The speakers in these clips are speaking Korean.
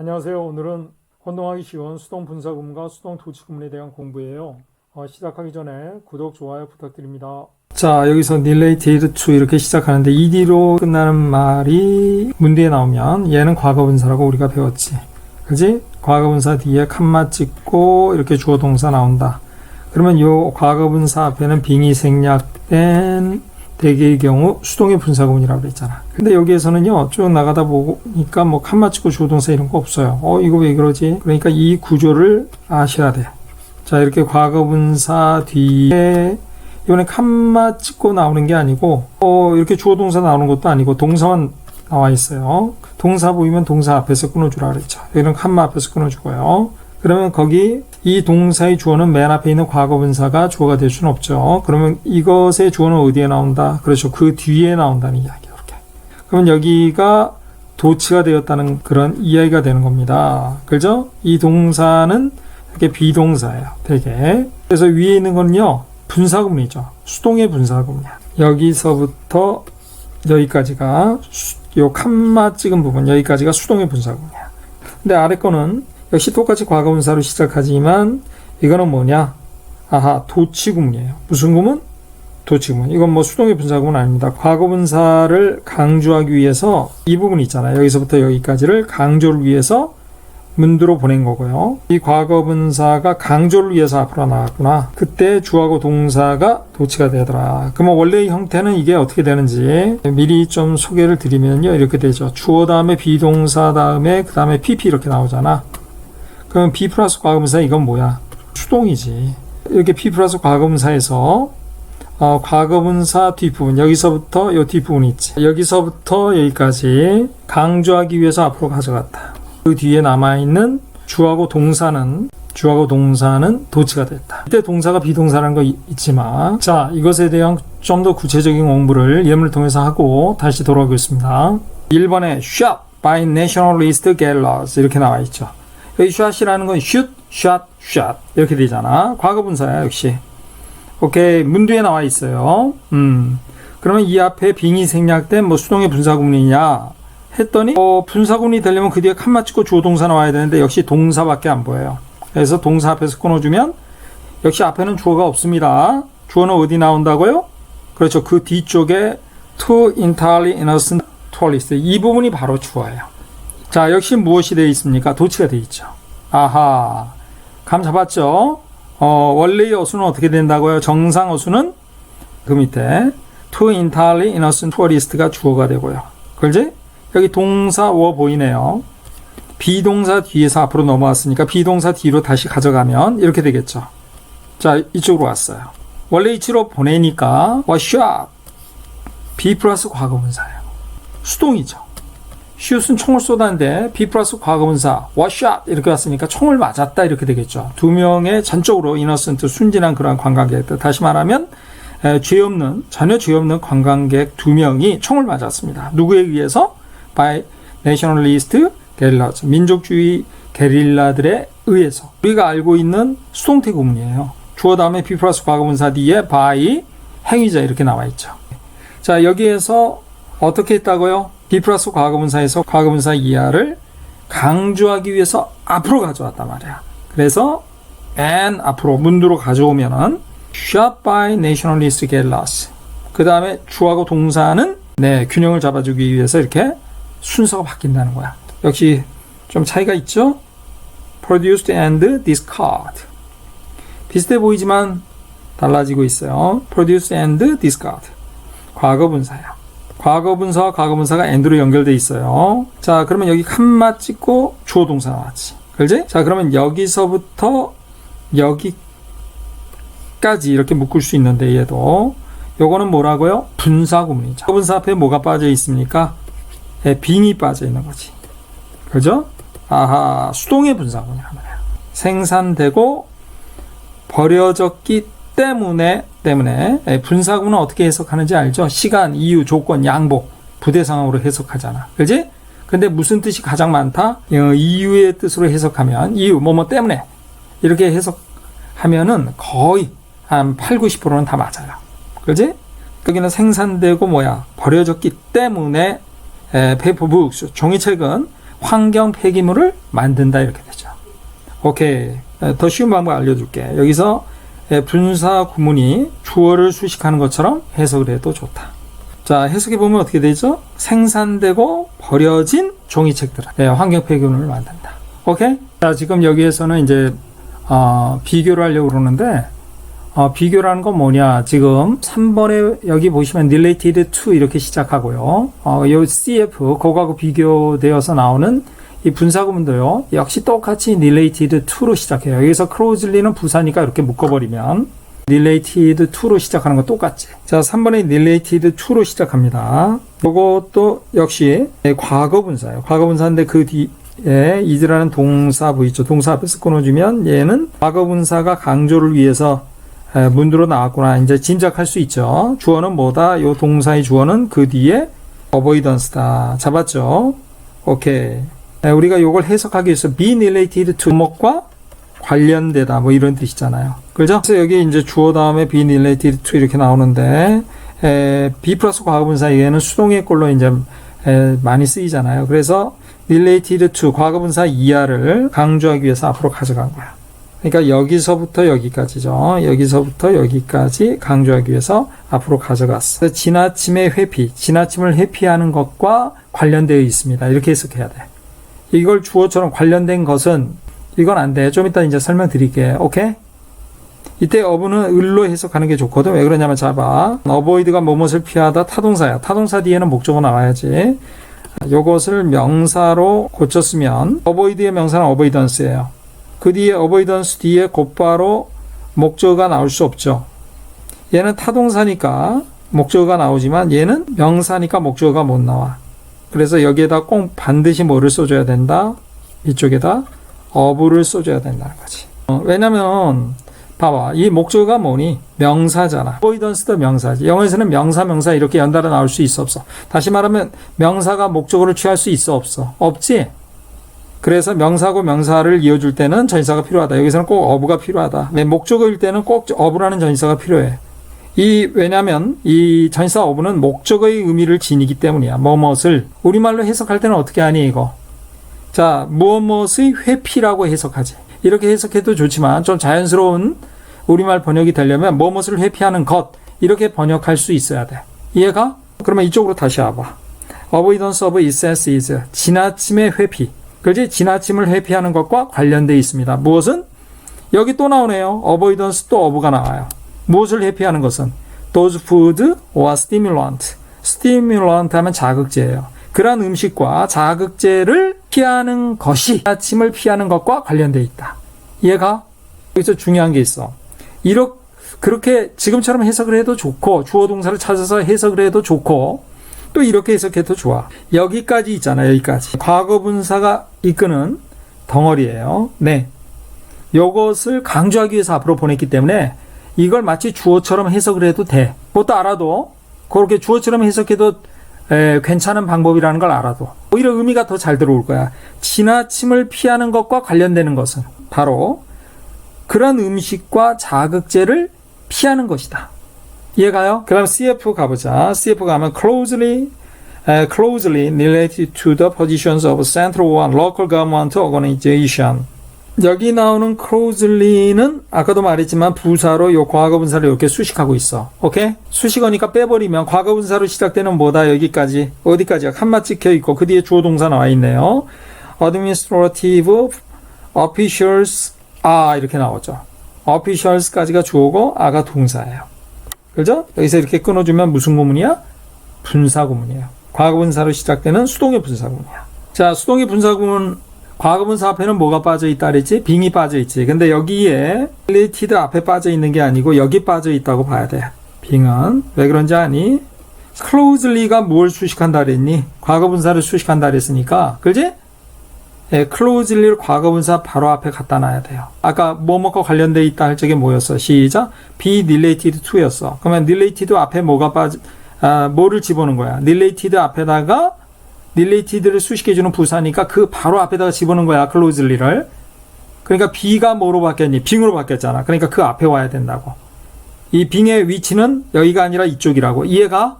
안녕하세요. 오늘은 혼동하기 쉬운 수동 분사구문과 수동 도치구문에 대한 공부예요. 어, 시작하기 전에 구독, 좋아요 부탁드립니다. 자, 여기서 related to 이렇게 시작하는데 ed로 끝나는 말이 문제에 나오면 얘는 과거분사라고 우리가 배웠지. 그지? 과거분사 뒤에 칸마 찍고 이렇게 주어 동사 나온다. 그러면 요 과거분사 앞에는 빙이 생략된 대개의 경우 수동의 분사구문이라고 그랬잖아. 근데 여기에서는요, 쭉 나가다 보니까 뭐 칸마 찍고 주어동사 이런 거 없어요. 어, 이거 왜 그러지? 그러니까 이 구조를 아셔야 돼. 자, 이렇게 과거분사 뒤에 이번에 칸마 찍고 나오는 게 아니고, 어, 이렇게 주어동사 나오는 것도 아니고, 동사만 나와 있어요. 동사 보이면 동사 앞에서 끊어주라 그랬죠. 여기는 칸마 앞에서 끊어주고요. 그러면 거기 이 동사의 주어는 맨 앞에 있는 과거분사가 주어가 될 수는 없죠. 그러면 이것의 주어는 어디에 나온다? 그렇죠. 그 뒤에 나온다는 이야기. 이렇게. 그러면 여기가 도치가 되었다는 그런 이야기가 되는 겁니다. 그죠? 이 동사는 이렇게 비동사예요. 되게. 그래서 위에 있는 건요. 분사구문이죠. 수동의 분사구문이야. 여기서부터 여기까지가 수- 요 칸마 찍은 부분 여기까지가 수동의 분사구문이야. 근데 아래 거는 역시 똑같이 과거분사로 시작하지만 이거는 뭐냐? 아하 도치구문이에요. 무슨 구문? 도치구문. 이건 뭐 수동의 분사구문 아닙니다. 과거분사를 강조하기 위해서 이 부분 있잖아요. 여기서부터 여기까지를 강조를 위해서 문두로 보낸 거고요. 이 과거분사가 강조를 위해서 앞으로 나왔구나. 그때 주하고 동사가 도치가 되더라. 그러면 원래의 형태는 이게 어떻게 되는지 미리 좀 소개를 드리면요. 이렇게 되죠. 주어 다음에 비동사 다음에 그 다음에 PP 이렇게 나오잖아. 그럼 B 플러스 과거분사 이건 뭐야? 수동이지. 이렇게 P 플러스 과거분사에서 어, 과거분사 뒷부분 여기서부터 요 뒷부분이 있지. 여기서부터 여기까지 강조하기 위해서 앞으로 가져갔다. 그 뒤에 남아있는 주하고 동사는 주하고 동사는 도치가 됐다. 이때 동사가 비동사라는 거 이- 있지만 자 이것에 대한 좀 더 구체적인 공부를 예문을 통해서 하고 다시 돌아오겠습니다. 1번에 shot by nationalist gallows 이렇게 나와 있죠. 여기 shot이라는 건 shoot, shot, shot 이렇게 되잖아. 과거분사야 역시. 오케이 문 뒤에 나와 있어요. 음 그러면 이 앞에 빙이 생략된 뭐 수동의 분사구문이냐 했더니 어, 분사구문이 되려면 그 뒤에 칸마 찍고 주어 동사 나와야 되는데 역시 동사밖에 안 보여요. 그래서 동사 앞에서 끊어주면 역시 앞에는 주어가 없습니다. 주어는 어디 나온다고요? 그렇죠. 그 뒤쪽에 to entirely innocent tourist 이 부분이 바로 주어예요. 자 역시 무엇이 되어 있습니까? 도치가 되어 있죠. 아하 감 잡았죠? 어, 원래의 어수는 어떻게 된다고요? 정상 어수는 그 밑에 to entirely innocent tourist가 주어가 되고요. 그렇지? 여기 동사 워 보이네요. 비동사 뒤에서 앞으로 넘어왔으니까 비동사 뒤로 다시 가져가면 이렇게 되겠죠. 자, 이쪽으로 왔어요. 원래 이치로 보내니까 was shot. B 플러스 과거분사예요. 수동이죠. 슛은 총을 쏟았는데 B 플러스 과거분사 shot 이렇게 왔으니까 총을 맞았다 이렇게 되겠죠. 두 명의 전적으로 이너센트 순진한 그러한 관광객들 다시 말하면 에, 죄 없는 전혀 죄 없는 관광객 두 명이 총을 맞았습니다. 누구에 의해서? by nationalist guerrillas 민족주의 게릴라들에 의해서 우리가 알고 있는 수동태 구문이에요. 주어 다음에 B 플러스 과거분사 뒤에 by 행위자 이렇게 나와 있죠. 자 여기에서 어떻게 했다고요? B 플러스 과거분사에서 과거분사 이하를 강조하기 위해서 앞으로 가져왔단 말이야. 그래서 and 앞으로 문두로 가져오면은 shot by nationalist guerrillas. 그 다음에 주하고 동사는 네 균형을 잡아주기 위해서 이렇게 순서가 바뀐다는 거야. 역시 좀 차이가 있죠? produced and discard. 비슷해 보이지만 달라지고 있어요. produce and discard. 과거 분사야. 과거분사와 과거분사가 and로 연결돼 있어요. 자, 그러면 여기 칸마 찍고 주어 동사 나왔지. 그렇지? 자, 그러면 여기서부터 여기까지 이렇게 묶을 수 있는데 얘도 요거는 뭐라고요? 분사 구문이죠. 분사 앞에 뭐가 빠져 있습니까? 예, 빙이 빠져 있는 거지. 그죠? 아하, 수동의 분사 구문이란 말이야. 생산되고 버려졌기 때문에 때문에 예, 분사구문은 어떻게 해석하는지 알죠? 시간, 이유, 조건, 양복, 부대 상황으로 해석하잖아. 그지? 근데 무슨 뜻이 가장 많다? 어, 이유의 뜻으로 해석하면 이유 뭐뭐 때문에 이렇게 해석하면은 거의 한 8, 90%는 다 맞아요. 그지? 여기는 생산되고 뭐야 버려졌기 때문에 페이퍼북스 종이책은 환경 폐기물을 만든다 이렇게 되죠. 오케이. 에, 더 쉬운 방법 알려줄게. 여기서 에, 분사 구문이 주어를 수식하는 것처럼 해석을 해도 좋다. 자, 해석해 보면 어떻게 되죠? 생산되고 버려진 종이책들은 예, 환경 폐기물을 만든다. 오케이? 자, 지금 여기에서는 이제 어, 비교를 하려고 그러는데 어, 비교라는 건 뭐냐? 지금 3번에 여기 보시면 related to 이렇게 시작하고요. 어, 요 CF 그거하고 비교되어서 나오는 이 분사구문도요. 역시 똑같이 related to로 시작해요. 여기서 closely는 부사니까 이렇게 묶어버리면 related to로 시작하는 거 똑같지. 자, 3번에 related to로 시작합니다. 이것도 역시 예, 과거 분사예요. 과거 분사인데 그 뒤에 이즈라는 동사 부 있죠. 동사 앞에서 끊어주면 얘는 과거 분사가 강조를 위해서 에, 문으로 나왔구나. 이제 짐작할 수 있죠. 주어는 뭐다? 요 동사의 주어는 그 뒤에 avoidance다. 잡았죠? 오케이. 에, 우리가 요걸 해석하기 위해서 be related to 목과 관련되다 뭐 이런 뜻이잖아요. 그죠? 그래서 여기 이제 주어 다음에 be related to 이렇게 나오는데 에, be 플러스 과거분사에게는 수동의 꼴로 이제 에, 많이 쓰이잖아요. 그래서 related to 과거분사 이하를 강조하기 위해서 앞으로 가져간 거야. 그러니까 여기서부터 여기까지죠. 여기서부터 여기까지 강조하기 위해서 앞으로 가져갔어. 지나침의 회피, 지나침을 회피하는 것과 관련되어 있습니다. 이렇게 해석해야 돼. 이걸 주어처럼 관련된 것은 이건 안 돼. 좀 이따 이제 설명드릴게. 오케이? 이때 어부는 을로 해석하는 게 좋거든. 왜 그러냐면 잡아. 어보이드가 뭐뭇을 피하다 타동사야. 타동사 뒤에는 목적어 나와야지. 요것을 명사로 고쳤으면 어보이드의 명사는 어보이던스예요. 그 뒤에 어보이던스 뒤에 곧바로 목적어가 나올 수 없죠. 얘는 타동사니까 목적어가 나오지만 얘는 명사니까 목적어가 못 나와. 그래서 여기에다 꼭 반드시 뭐를 써줘야 된다? 이쪽에다 어부를 써줘야 된다는 거지. 어, 왜냐면 봐봐 이 목적어가 뭐니 명사잖아. 어보이던스도 명사지. 영어에서는 명사 명사 이렇게 연달아 나올 수 있어 없어. 다시 말하면 명사가 목적어를 취할 수 있어 없어. 없지. 그래서 명사고 명사를 이어줄 때는 전치사가 필요하다. 여기서는 꼭 어부가 필요하다. 왜 목적어일 때는 꼭 어부라는 전치사가 필요해. 이 왜냐하면 이 전치사 어부는 목적어의 의미를 지니기 때문이야. 뭐뭇을 우리말로 해석할 때는 어떻게 하니 이거? 자 무엇무엇의 회피라고 해석하지. 이렇게 해석해도 좋지만 좀 자연스러운 우리말 번역이 되려면 무엇을 회피하는 것 이렇게 번역할 수 있어야 돼. 이해가? 그러면 이쪽으로 다시 와봐. Avoidance of excess is 지나침의 회피. 그지? 지나침을 회피하는 것과 관련되어 있습니다. 무엇은? 여기 또 나오네요. Avoidance 또 어부가 나와요. 무엇을 회피하는 것은? Those food or stimulant. stimulant 하면 자극제예요. 그러한 음식과 자극제를 피하는 것이 지나침을 피하는 것과 관련되어 있다. 이해가? 여기서 중요한 게 있어. 이렇게 그렇게 지금처럼 해석을 해도 좋고 주어 동사를 찾아서 해석을 해도 좋고 또 이렇게 해석해도 좋아. 여기까지 있잖아. 여기까지. 과거 분사가 이끄는 덩어리예요. 네. 요것을 강조하기 위해서 앞으로 보냈기 때문에 이걸 마치 주어처럼 해석을 해도 돼. 그것도 알아도 그렇게 주어처럼 해석해도 에, 괜찮은 방법이라는 걸 알아도 오히려 의미가 더 잘 들어올 거야. 지나침을 피하는 것과 관련되는 것은 바로 그런 음식과 자극제를 피하는 것이다. 이해가요? 그럼 CF 가보자. CF 가면 closely uh, closely related to the positions of central and local government organization. 여기 나오는 closely는 아까도 말했지만 부사로 요 과거 분사를 이렇게 수식하고 있어. 오케이? 수식어니까 빼버리면 과거 분사로 시작되는 뭐다 여기까지 어디까지야? 칸마 찍혀 있고 그 뒤에 주어 동사 나와 있네요. administrative officials 아 이렇게 나오죠. officials까지가 주어고 아가 동사예요. 그죠? 여기서 이렇게 끊어주면 무슨 구문이야? 분사구문이에요. 과거 분사로 시작되는 수동의 분사구문이야. 자, 수동의 분사구문 과거분사 앞에는 뭐가 빠져 있다 그랬지? 빙이 빠져 있지. 근데 여기에 related 앞에 빠져 있는 게 아니고 여기 빠져 있다고 봐야 돼. 빙은 왜 그런지 아니? closely가 뭘 수식한다 그랬니? 과거분사를 수식한다 그랬으니까. 그지? 예, closely를 과거분사 바로 앞에 갖다 놔야 돼요. 아까 뭐뭐과 관련돼 있다 할 적에 뭐였어? 시작. be related to였어. 그러면 related 앞에 뭐가 빠져, 아, 뭐를 집어넣은 거야? related 앞에다가 related를 수식해주는 부사니까 그 바로 앞에다가 집어넣은 거야. closely를. 그러니까 be가 뭐로 바뀌었니? 빙으로 바뀌었잖아. 그러니까 그 앞에 와야 된다고. 이 빙의 위치는 여기가 아니라 이쪽이라고. 이해가?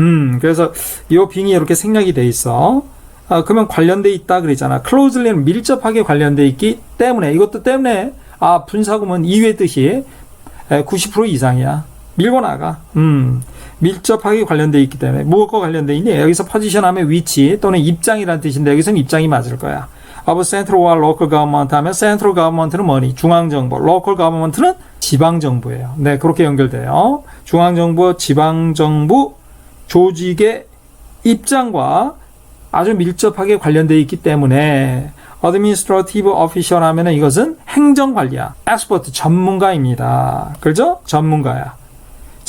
음, 그래서 이 빙이 이렇게 생략이 돼 있어. 아, 그러면 관련돼 있다 그러잖아. closely는 밀접하게 관련돼 있기 때문에 이것도 때문에 아 분사구문 이외 뜻이 90% 이상이야. 밀고 나가. 음. 밀접하게 관련돼 있기 때문에 무엇과 관련돼 있니? 여기서 포지션 하면 위치 또는 입장이라는 뜻인데 여기서는 입장이 맞을 거야. of central와 local government 하면 central government는 뭐니? 중앙정부. local government는 지방정부예요. 네, 그렇게 연결돼요. 중앙정부, 지방정부 조직의 입장과 아주 밀접하게 관련돼 있기 때문에 administrative official 하면은 이것은 행정관리야. expert 전문가입니다. 그죠? 전문가야.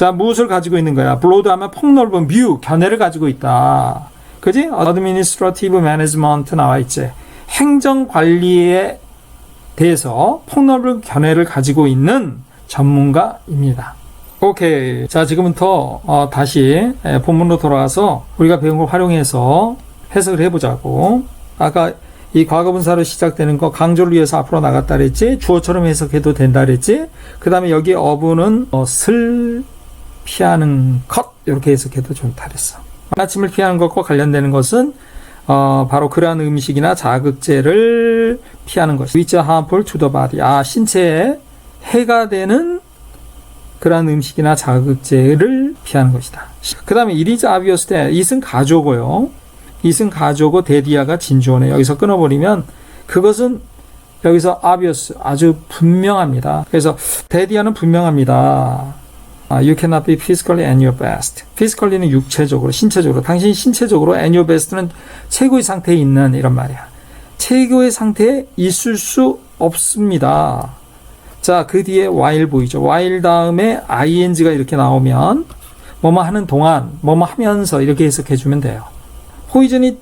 자, 무엇을 가지고 있는 거야? 블로드 하면 폭넓은 뷰, 견해를 가지고 있다. 그지? administrative management 나와 있지. 행정 관리에 대해서 폭넓은 견해를 가지고 있는 전문가입니다. 오케이. 자, 지금부터 어, 다시 에, 본문으로 돌아와서 우리가 배운 걸 활용해서 해석을 해보자고. 아까 이 과거분사로 시작되는 거 강조를 위해서 앞으로 나갔다 그랬지? 주어처럼 해석해도 된다 그랬지? 그 다음에 여기 어부는 어, 슬 피하는 것 이렇게 해석해도 좋다 그랬어. 아침을 피하는 것과 관련되는 것은 어, 바로 그러한 음식이나 자극제를 피하는 것. which are harmful to the body. 아, 신체에 해가 되는 그러한 음식이나 자극제를 피하는 것이다. 그 다음에 is obvious that it은 가조고요. it은 가조고 데디아가 진주어네. 여기서 끊어버리면 그것은 여기서 obvious 아주 분명합니다. 그래서 데디아는 분명합니다. 아, you cannot be physically at your best. physically는 육체적으로, 신체적으로. 당신이 신체적으로 at your best는 최고의 상태에 있는 이런 말이야. 최고의 상태에 있을 수 없습니다. 자, 그 뒤에 while 보이죠. while 다음에 ing가 이렇게 나오면 뭐뭐 하는 동안, 뭐뭐 하면서 이렇게 해석해 주면 돼요. 포이즌이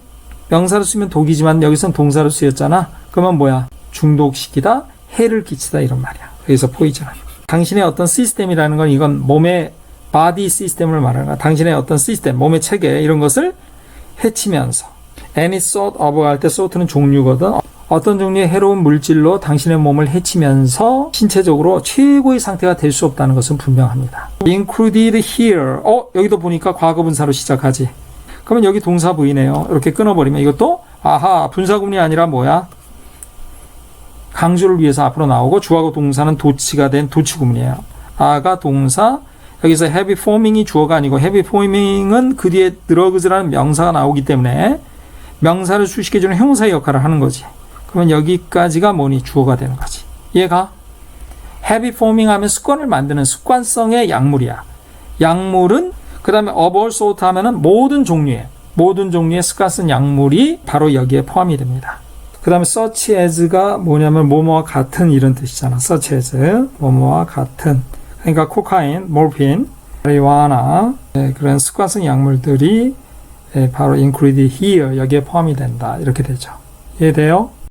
명사로 쓰면 독이지만 여기선 동사로 쓰였잖아. 그러면 뭐야? 중독시키다, 해를 끼치다 이런 말이야. 그래서 포이즌은. 당신의 어떤 시스템이라는 건 이건 몸의 바디 시스템을 말하는 거야. 당신의 어떤 시스템, 몸의 체계 이런 것을 해치면서 any sort of 할 때 sort는 종류거든. 어떤 종류의 해로운 물질로 당신의 몸을 해치면서 신체적으로 최고의 상태가 될 수 없다는 것은 분명합니다. included here. 어, 여기도 보니까 과거 분사로 시작하지. 그러면 여기 동사 부이네요. 이렇게 끊어버리면 이것도 아하 분사구문이 아니라 뭐야? 강조를 위해서 앞으로 나오고 주하고 동사는 도치가 된 도치 구문이에요. 아가 동사 여기서 heavy forming이 주어가 아니고 heavy forming은 그 뒤에 drugs라는 명사가 나오기 때문에 명사를 수식해주는 형사의 역할을 하는 거지. 그러면 여기까지가 뭐니 주어가 되는 거지. 얘가 heavy forming 하면 습관을 만드는 습관성의 약물이야. 약물은 그 다음에 of all 하면은 모든 종류의 모든 종류의 습관성 약물이 바로 여기에 포함이 됩니다. 그 다음에 such as가 뭐냐면 뭐뭐와 같은 이런 뜻이잖아. such as 뭐뭐와 같은 그러니까 코카인, 몰핀, 마리화나 네, 그런 습관성 약물들이 네, 바로 included here 여기에 포함이 된다 이렇게 되죠. 이해돼요?